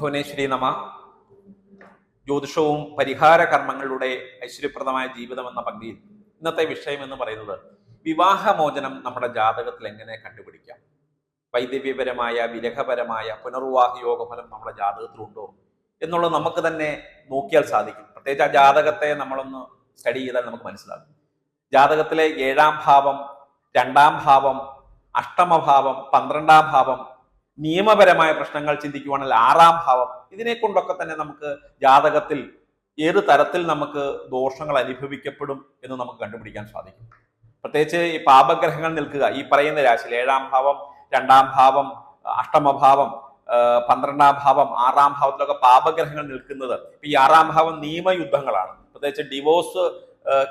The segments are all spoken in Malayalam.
ഭുവനേശ്വരി നമ. ജ്യോതിഷവും പരിഹാര കർമ്മങ്ങളുടെ ഐശ്വര്യപ്രദമായ ജീവിതം എന്ന പങ്ക്തിയിൽ ഇന്നത്തെ വിഷയം എന്ന് പറയുന്നത് വിവാഹമോചനം നമ്മുടെ ജാതകത്തിൽ എങ്ങനെ കണ്ടുപിടിക്കാം? വൈദ്യവ്യപരമായ വിരഹപരമായ പുനർവിവാഹ യോഗഫലം നമ്മുടെ ജാതകത്തിലുണ്ടോ എന്നുള്ളത് നമുക്ക് തന്നെ നോക്കിയാൽ സാധിക്കും. പ്രത്യേകിച്ച് ആ ജാതകത്തെ നമ്മളൊന്ന് സ്റ്റഡി ചെയ്താൽ നമുക്ക് മനസ്സിലാകും. ജാതകത്തിലെ ഏഴാം ഭാവം രണ്ടാം ഭാവം അഷ്ടമഭാവം പന്ത്രണ്ടാം ഭാവം നിയമപരമായ പ്രശ്നങ്ങൾ ചിന്തിക്കുവാണെങ്കിൽ ആറാം ഭാവം. ഇതിനെ കൊണ്ടൊക്കെ തന്നെ നമുക്ക് ജാതകത്തിൽ ഏത് തരത്തിൽ നമുക്ക് ദോഷങ്ങൾ അനുഭവിക്കപ്പെടും എന്ന് നമുക്ക് കണ്ടുപിടിക്കാൻ സാധിക്കും. പ്രത്യേകിച്ച് ഈ പാപഗ്രഹങ്ങൾ നിൽക്കുക. ഈ പറയുന്ന രാശിയിൽ ഏഴാം ഭാവം രണ്ടാം ഭാവം അഷ്ടമഭാവം പന്ത്രണ്ടാം ഭാവം ആറാം ഭാവത്തിലൊക്കെ പാപഗ്രഹങ്ങൾ നിൽക്കുന്നത് ഈ ആറാം ഭാവം നിയമയുദ്ധങ്ങളാണ്. പ്രത്യേകിച്ച് ഡിവോഴ്സ്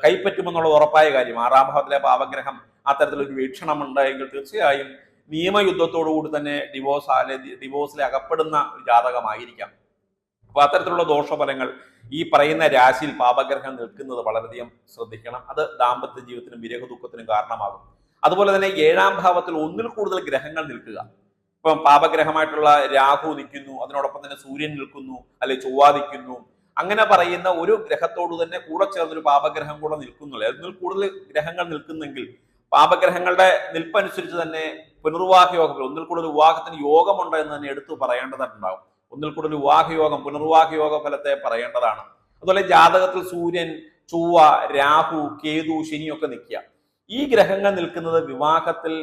കൈപ്പറ്റുമെന്നുള്ളത് ഉറപ്പായ കാര്യം. ആറാം ഭാവത്തിലെ പാപഗ്രഹം അത്തരത്തിലൊരു വീക്ഷണമുണ്ട് എങ്കിൽ തീർച്ചയായും നിയമയുദ്ധത്തോടുകൂടി തന്നെ ഡിവോഴ്സ് അല്ലെ ഡിവോഴ്സിൽ അകപ്പെടുന്ന ഒരു ജാതകമായിരിക്കാം. അപ്പോൾ അത്തരത്തിലുള്ള ദോഷഫലങ്ങൾ ഈ പറയുന്ന രാശിയിൽ പാപഗ്രഹം നിൽക്കുന്നത് വളരെയധികം ശ്രദ്ധിക്കണം. അത് ദാമ്പത്യ ജീവിതത്തിനും വിരഹ ദുഃഖത്തിനും കാരണമാകും. അതുപോലെ തന്നെ ഏഴാം ഭാവത്തിൽ ഒന്നിൽ കൂടുതൽ ഗ്രഹങ്ങൾ നിൽക്കുക. ഇപ്പം പാപഗ്രഹമായിട്ടുള്ള രാഹു നിൽക്കുന്നു അതിനോടൊപ്പം തന്നെ സൂര്യൻ നിൽക്കുന്നു അല്ലെ ചൊവ്വ നിൽക്കുന്നു. അങ്ങനെ പറയുന്ന ഒരു ഗ്രഹത്തോട് തന്നെ കൂടെ ചേർന്നൊരു പാപഗ്രഹം കൂടെ നിൽക്കുന്നുള്ളൂ അതിൽ കൂടുതൽ ഗ്രഹങ്ങൾ നിൽക്കുന്നെങ്കിൽ പാപഗ്രഹങ്ങളുടെ നിൽപ്പനുസരിച്ച് തന്നെ പുനർവിവാഹ യോഗം ഒന്നിൽ കൂടുതൽ വിവാഹത്തിന് യോഗമുണ്ട് എന്ന് തന്നെ എടുത്തു പറയേണ്ടതായിട്ടുണ്ടാവും ഒന്നിൽ കൂടുതൽ വിവാഹ യോഗം പുനർവാഹ യോഗ ഫലത്തെ പറയേണ്ടതാണ്. അതുപോലെ ജാതകത്തിൽ സൂര്യൻ ചൊവ്വ രാഹു കേതു ശനിയൊക്കെ നിൽക്കുക. ഈ ഗ്രഹങ്ങൾ നിൽക്കുന്നത് വിവാഹത്തിൽ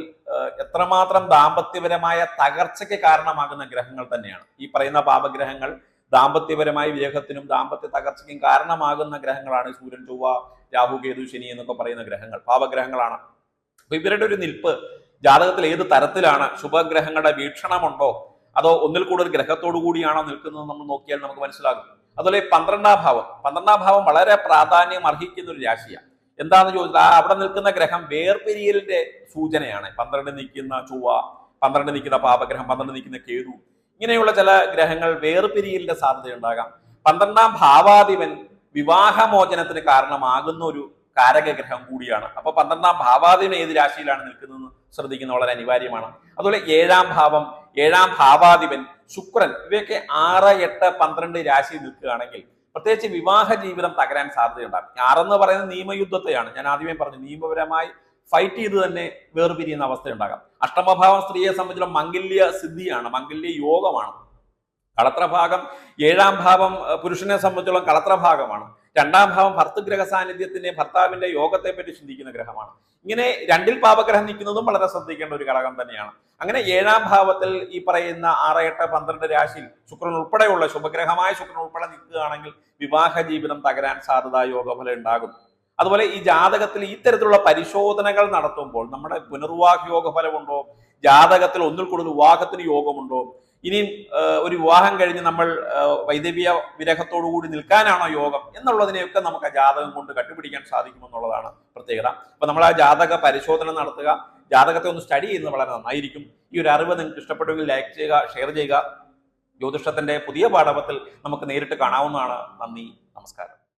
എത്രമാത്രം ദാമ്പത്യപരമായ തകർച്ചയ്ക്ക് കാരണമാകുന്ന ഗ്രഹങ്ങൾ തന്നെയാണ്. ഈ പറയുന്ന പാപഗ്രഹങ്ങൾ ദാമ്പത്യപരമായ വിരഹത്തിനും ദാമ്പത്യ തകർച്ചയ്ക്കും കാരണമാകുന്ന ഗ്രഹങ്ങളാണ് സൂര്യൻ ചൊവ്വ രാഹു കേതു ശനി എന്നൊക്കെ പറയുന്ന ഗ്രഹങ്ങൾ പാപഗ്രഹങ്ങളാണ്. അപ്പൊ ഇവരുടെ ഒരു നിൽപ്പ് ജാതകത്തിൽ ഏത് തരത്തിലാണ് ശുഭഗ്രഹങ്ങളുടെ വീക്ഷണമുണ്ടോ? അതോ ഒന്നിൽ കൂടുതൽ ഗ്രഹത്തോടു കൂടിയാണോ നിൽക്കുന്നത് നമ്മൾ നോക്കിയാൽ നമുക്ക് മനസ്സിലാകും. അതുപോലെ പന്ത്രണ്ടാം ഭാവം. പന്ത്രണ്ടാം ഭാവം വളരെ പ്രാധാന്യം അർഹിക്കുന്ന ഒരു രാശിയാണ്. എന്താന്ന് ചോദിച്ചാൽ ആ അവിടെ നിൽക്കുന്ന ഗ്രഹം വേർപിരിയലിന്റെ സൂചനയാണ്. പന്ത്രണ്ട് നിൽക്കുന്ന ചൊവ്വ പന്ത്രണ്ട് നിൽക്കുന്ന പാപഗ്രഹം പന്ത്രണ്ട് നിൽക്കുന്ന കേതു. ഇങ്ങനെയുള്ള ചില ഗ്രഹങ്ങൾ വേർപിരിയലിന്റെ സാധ്യത ഉണ്ടാകാം. പന്ത്രണ്ടാം ഭാവാധിപൻ വിവാഹമോചനത്തിന് കാരണമാകുന്ന ഒരു കാരകഗ്രഹം കൂടിയാണ്. അപ്പൊ പന്ത്രണ്ടാം ഭാവാധിപൻ ഏത് രാശിയിലാണ് നിൽക്കുന്നതെന്ന് ശ്രദ്ധിക്കുന്നത് വളരെ അനിവാര്യമാണ്. അതുപോലെ ഏഴാം ഭാവം ഏഴാം ഭാവാധിപൻ ശുക്രൻ ഇവയൊക്കെ ആറ് എട്ട് പന്ത്രണ്ട് രാശിയിൽ നിൽക്കുകയാണെങ്കിൽ പ്രത്യേകിച്ച് വിവാഹ ജീവിതം തകരാൻ സാധ്യതയുണ്ടാകും. ആറെന്ന് പറയുന്നത് നിയമയുദ്ധത്തെയാണ്. ഞാൻ ആദ്യമേ പറഞ്ഞു നിയമപരമായി ഫൈറ്റ് ചെയ്ത് തന്നെ വേർപിരിയുന്ന അവസ്ഥയുണ്ടാകാം. അഷ്ടമഭാവം സ്ത്രീയെ സംബന്ധിച്ചുള്ള മംഗല്യ സിദ്ധിയാണ് മംഗല്യ യോഗമാണ്. കളത്രഭാഗം ഏഴാം ഭാവം പുരുഷനെ സംബന്ധിച്ചുള്ള കളത്രഭാഗമാണ്. രണ്ടാം ഭാവം ഭർത്തൃഗ്രഹ സാന്നിധ്യത്തിന്റെ ഭർത്താവിന്റെ യോഗത്തെ പറ്റി ചിന്തിക്കുന്ന ഗ്രഹമാണ്. ഇങ്ങനെ രണ്ടിൽ പാപഗ്രഹം നിൽക്കുന്നതും വളരെ ശ്രദ്ധിക്കേണ്ട ഒരു ഘടകം തന്നെയാണ്. അങ്ങനെ ഏഴാം ഭാവത്തിൽ ഈ പറയുന്ന ആറ് എട്ട് പന്ത്രണ്ട് രാശിയിൽ ശുക്രൻ ഉൾപ്പെടെയുള്ള ശുഭഗ്രഹമായ ശുക്രൻ ഉൾപ്പെടെ നിൽക്കുകയാണെങ്കിൽ വിവാഹ ജീവിതം തകരാൻ സാധ്യത യോഗഫലം ഉണ്ടാകും. അതുപോലെ ഈ ജാതകത്തിൽ ഇത്തരത്തിലുള്ള പരിശോധനകൾ നടത്തുമ്പോൾ നമ്മുടെ പുനർവാഹ യോഗഫലമുണ്ടോ? ജാതകത്തിൽ ഒന്നിൽ കൂടുതൽ വിവാഹത്തിന് യോഗമുണ്ടോ? ഇനിയും ഒരു വിവാഹം കഴിഞ്ഞ് നമ്മൾ വൈദവ്യ വിരഹത്തോടു കൂടി നിൽക്കാനാണോ യോഗം എന്നുള്ളതിനെയൊക്കെ നമുക്ക് ആ ജാതകം കൊണ്ട് കണ്ടുപിടിക്കാൻ സാധിക്കുമെന്നുള്ളതാണ് പ്രത്യേകത. അപ്പൊ നമ്മൾ ആ ജാതക പരിശോധന നടത്തുക. ജാതകത്തെ ഒന്ന് സ്റ്റഡി ചെയ്യുന്നത് വളരെ നന്നായിരിക്കും. ഈ ഒരു അറിവ് നിങ്ങൾക്ക് ഇഷ്ടപ്പെട്ടെങ്കിൽ ലൈക്ക് ചെയ്യുക ഷെയർ ചെയ്യുക. ജ്യോതിഷത്തിന്റെ പുതിയ പാഠവത്തിൽ നമുക്ക് നേരിട്ട് കാണാവുന്നതാണ്. നന്ദി നമസ്കാരം.